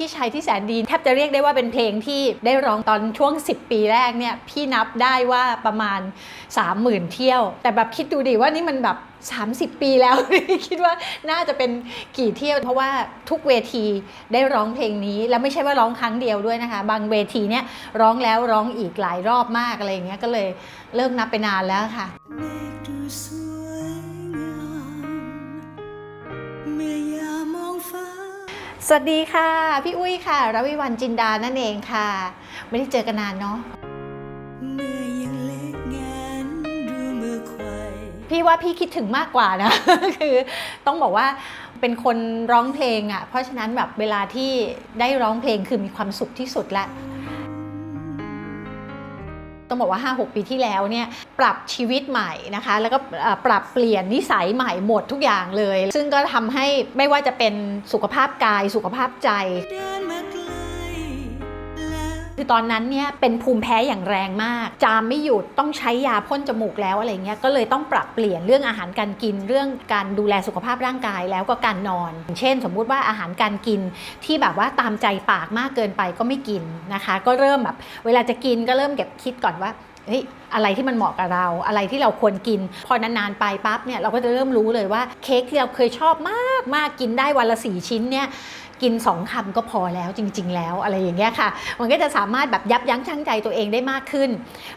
พี่ชายที่แสนดีแทบจะเรียกได้ว่าเป็นเพลงที่ได้ร้องตอนช่วง 10 ปีแรกเนี่ยพี่นับได้ว่าประมาณ 30,000 เที่ยว แต่แบบคิดดูดิว่านี่มันแบบ 30 ปีแล้ว คิดว่าน่าจะเป็นกี่เที่ยว เพราะว่าทุกเวทีได้ร้องเพลงนี้ แล้วไม่ใช่ว่าร้องครั้งเดียวด้วยนะคะ บางเวทีเนี่ยร้องแล้วร้องอีกหลายรอบมากอะไรอย่างเงี้ยก็เลยเลิกนับไปนานแล้วค่ะ สวัสดีค่ะ พี่อุ้ยค่ะรวิวันจินดานั่นเองค่ะ ไม่ได้เจอกันนานเนาะเมื่อยังเล็กงานดูมือไขว่พี่ว่าพี่คิดถึงมากกว่านะ คือต้องบอกว่าเป็นคนร้องเพลงอะ่ะ เพราะฉะนั้นแบบเวลาที่ได้ร้องเพลงคือมีความสุขที่สุดละ ต้องบอกว่า 5-6 ปีที่แล้วเนี่ยปรับชีวิตใหม่นะคะ แล้วก็ปรับเปลี่ยนนิสัยใหม่หมดทุกอย่างเลย ซึ่งก็ทำให้ไม่ว่าจะเป็นสุขภาพกายสุขภาพใจ คือตอนนั้นเนี่ยเป็นภูมิแพ้อย่างแรงมาก จามไม่หยุดต้องใช้ยาพ่นจมูกแล้วอะไรเงี้ยก็เลยต้องปรับเปลี่ยนเรื่องอาหารการกินเรื่องการดูแลสุขภาพร่างกายแล้วก็การนอน เช่น สมมุติว่าอาหารการกินที่แบบว่าตามใจปากมากเกินไปก็ไม่กินนะคะ ก็เริ่มแบบเวลาจะกินก็เริ่มเก็บคิดก่อนว่าเฮ้ยอะไรที่มันเหมาะกับเรา อะไรที่เราควรกิน พอนานๆไปปั๊บเนี่ยเราก็จะเริ่มรู้เลยว่าเค้กที่เราเคยชอบมากมากกินได้วันละสี่ชิ้นเนี่ย กินสองคำก็พอแล้วจริง ๆ แล้วอะไรอย่างเงี้ยค่ะ มันก็จะสามารถแบบยับยั้งชั่งใจตัวเองได้มากขึ้น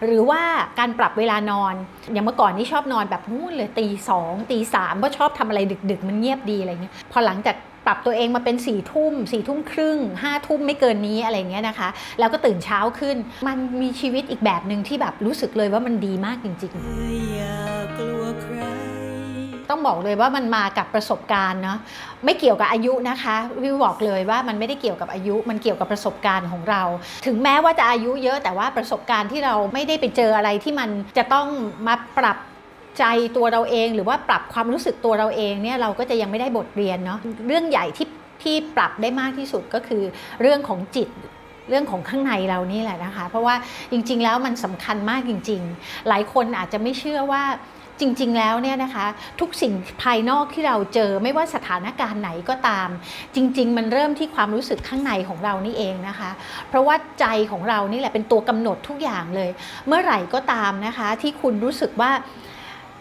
หรือว่าการปรับเวลานอน อย่างเมื่อก่อนนี่ชอบนอนแบบนู่นเลยตีสองตีสามเพราะชอบทำอะไรดึก ๆ มันเงียบดีอะไรเงี้ยพอหลังจากปรับตัวเองมาเป็น4ี่ทุ่มสี่ทุ่มครึ่งห้าทุ่มไม่เกินนี้อะไรเงี้ยนะคะ แล้วก็ตื่นเช้าขึ้น มันมีชีวิตอีกแบบหนึ่งที่แบบรู้สึกเลยว่ามันดีมากจริง ๆ ต้องบอกเลยว่ามันมากับประสบการณ์เนาะไม่เกี่ยวกับอายุนะคะวิวบอกเลยว่ามันไม่ได้เกี่ยวกับอายุ มันเกี่ยวกับประสบการณ์ของเรา ถึงแม้ว่าจะอายุเยอะแต่ว่าประสบการณ์ที่เราไม่ได้ไปเจออะไรที่มันจะต้องมาปรับใจตัวเราเอง หรือว่าปรับความรู้สึกตัวเราเองเนี่ยเราก็จะยังไม่ได้บทเรียนเนาะเรื่องใหญ่ที่ที่ปรับได้มากที่สุดก็คือเรื่องของจิตเรื่องของข้างในเรานี่แหละนะคะ เพราะว่าจริง ๆ แล้วมันสำคัญมากจริง ๆ หลายคนอาจจะไม่เชื่อว่า จริง ๆ แล้วเนี่ยนะคะ ทุกสิ่งภายนอกที่เราเจอไม่ว่าสถานการณ์ไหนก็ตาม จริง ๆ มันเริ่มที่ความรู้สึกข้างในของเรานี่เองนะคะ เพราะว่าใจของเรานี่แหละเป็นตัวกำหนดทุกอย่างเลย เมื่อไหร่ก็ตามนะคะ ที่คุณรู้สึกว่า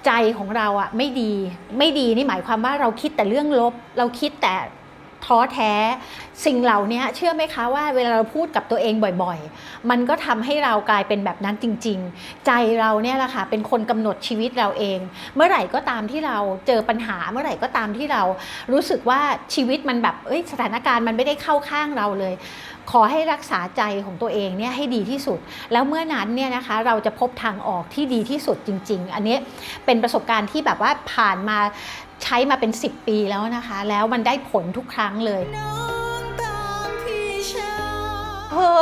ใจของเราอะไม่ดี ไม่ดีนี่หมายความว่าเราคิดแต่เรื่องลบ เราคิดแต่ ท้อแท้ สิ่งเหล่านี้เชื่อไหมคะว่าเวลาเราพูดกับตัวเองบ่อยๆ มันก็ทำให้เรากลายเป็นแบบนั้นจริง ๆ ใจเราเนี่ยแหละค่ะเป็นคนกำหนดชีวิตเราเอง เมื่อไหร่ก็ตามที่เราเจอปัญหาเมื่อไหร่ก็ตามที่เรารู้สึกว่าชีวิตมันแบบเอ้ยสถานการณ์มันไม่ได้เข้าข้างเราเลย ขอให้รักษาใจของตัวเองเนี่ยให้ดีที่สุด แล้วเมื่อนั้นเนี่ยนะคะเราจะพบทางออกที่ดีที่สุดจริง ๆ อันนี้เป็นประสบการณ์ที่แบบว่าผ่านมา ใช้มาเป็น 10 ปีแล้วนะคะ แล้วมันได้ผลทุกครั้งเลยน้องตามพี่ชา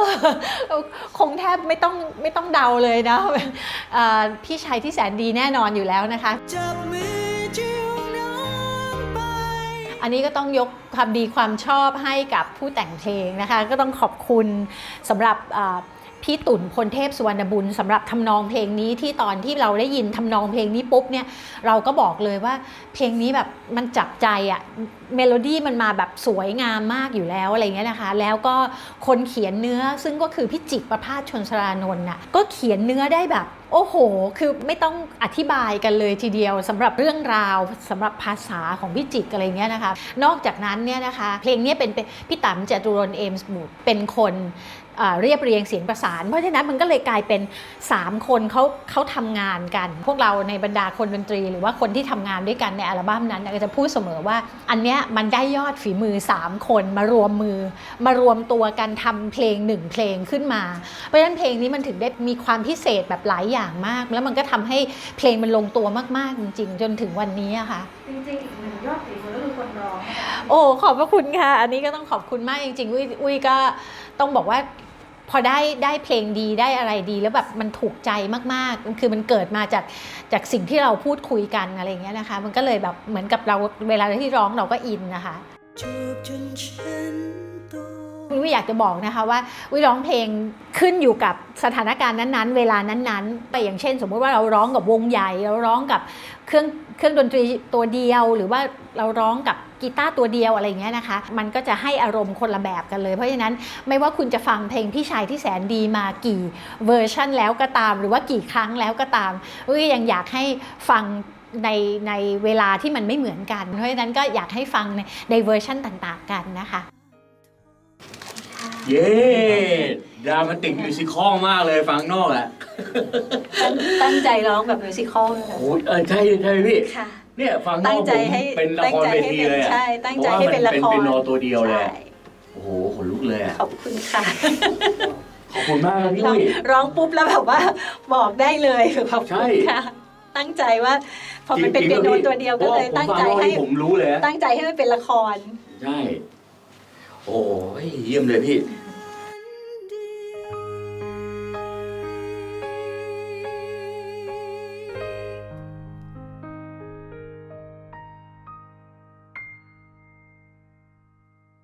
ยเออคงแทบไม่ต้องไม่ต้องเดาเลยนะเอ่อพี่ชายที่แสนดีแน่นอนอยู่แล้วนะคะจับมือจูงน้องไปอันนี้ก็ต้องยกความดีความชอบให้กับผู้แต่งเพลงนะคะ ก็ต้องขอบคุณสำหรับเอ่อ พี่ตุ่นพลเทพสุวรรณบุญสำหรับทำนองเพลงนี้ที่ตอนที่เราได้ยินทำนองเพลงนี้ปุ๊บเนี่ยเราก็บอกเลยว่าเพลงนี้แบบมันจับใจอะเมโลดี้มันมาแบบสวยงามมากอยู่แล้วอะไรเงี้ยนะคะ แล้วก็คนเขียนเนื้อซึ่งก็คือพี่จิกประภาสชนสรานนท์น่ะก็เขียนเนื้อได้แบบโอ้โห คือไม่ต้องอธิบายกันเลยทีเดียวสำหรับเรื่องราวสำหรับภาษาของพี่จิกอะไรเงี้ยนะคะ นอกจากนั้นเนี่ยนะคะ เพลงนี้เป็นพี่ต๋ำจตุรนเอมส์บูดเป็นคน เอ่อเรียบเรียงเสียงประสาน เพราะฉะนั้นมันก็เลยกลายเป็น 3 คนเขาเขาทำงานกัน พวกเราในบรรดาคนดนตรี หรือว่าคนที่ทำงานด้วยกันในอัลบั้มนั้นเนี่ยก็จะพูดเสมอว่า อันเนี้ยมันได้ยอดฝีมือ 3 คนมารวมมือ มารวมตัวกันทำเพลงหนึ่งเพลงขึ้นมา เพราะฉะนั้นเพลงนี้มันถึงได้มีความพิเศษแบบหลายอย่างมาก แล้วมันก็ทำให้เพลงมันลงตัวมาก ๆ จริง ๆ จนถึงวันนี้อะค่ะจริงๆอีกหนึ่งยอดฝีมือก็คือคนร้องนะคะโอ้ขอบพระคุณค่ะ อันนี้ก็ต้องขอบคุณมากจริงๆอุ้ยอุ้ยก็ต้องบอกว่า พอได้ได้เพลงดีได้อะไรดีแล้วแบบมันถูกใจมากๆคือมันเกิดมาจากจากสิ่งที่เราพูดคุยกันอะไรเงี้ยนะคะ มันก็เลยแบบเหมือนกับเราเวลาที่ร้องเราก็อินนะคะจูบจนฉัน โตวิอยากจะบอกนะคะว่าวิร้องเพลงขึ้นอยู่กับสถานการณ์นั้นๆ เวลานั้นๆ ไปอย่างเช่น สมมุติว่าเราร้องกับวงใหญ่ เราร้องกับเครื่องเครื่องดนตรีตัวเดียว หรือว่าเราร้องกับกีตาร์ตัวเดียวอะไรอย่างเงี้ยนะคะ มันก็จะให้อารมณ์คนละแบบกันเลย เพราะฉะนั้นไม่ว่าคุณจะฟังเพลงพี่ชายที่แสนดีมากี่เวอร์ชันแล้วก็ตาม หรือว่ากี่ครั้งแล้วก็ตามวิยังอยากให้ฟังในในเวลาที่มันไม่เหมือนกัน เพราะฉะนั้นก็อยากให้ฟังในในเวอร์ชันต่าง ๆ กันนะคะ เย้ดรามาติกมิวสิคอลมากเลยฟังนอกอะตั้งตั้งใจร้องแบบมิวสิคอลนะคะ โอ้ยเออใช่ใช่พี่ค่ะ เนี่ยฟังนตั้องกใจผมให้เป็นละตั้งครใจเวให้ทีเป็นเลยอะใช่ ตั้งใจให้เป็นละครพราะว่ามันเป็นเปียโนตัวเดียวเลยใช่โอ้โหขนลุกเลยอะขอบคุณค่ะ ขอบคุณมากครับพี่ร้องอุ้ย ร้องปุ๊บแล้วแบบว่าบอกได้เลยขอบใช่ คุณค่ะ ตั้งใจว่า พอมันเป็นจเปีริยงๆโนพี่ตัวเดียวก็เลยพราะตั้งว่าใจผมฟัให้ผมรู้เลยนะตั้งใจให้มันเป็นละคร ใช่ โอ้ยเยี่ยมเลยพี่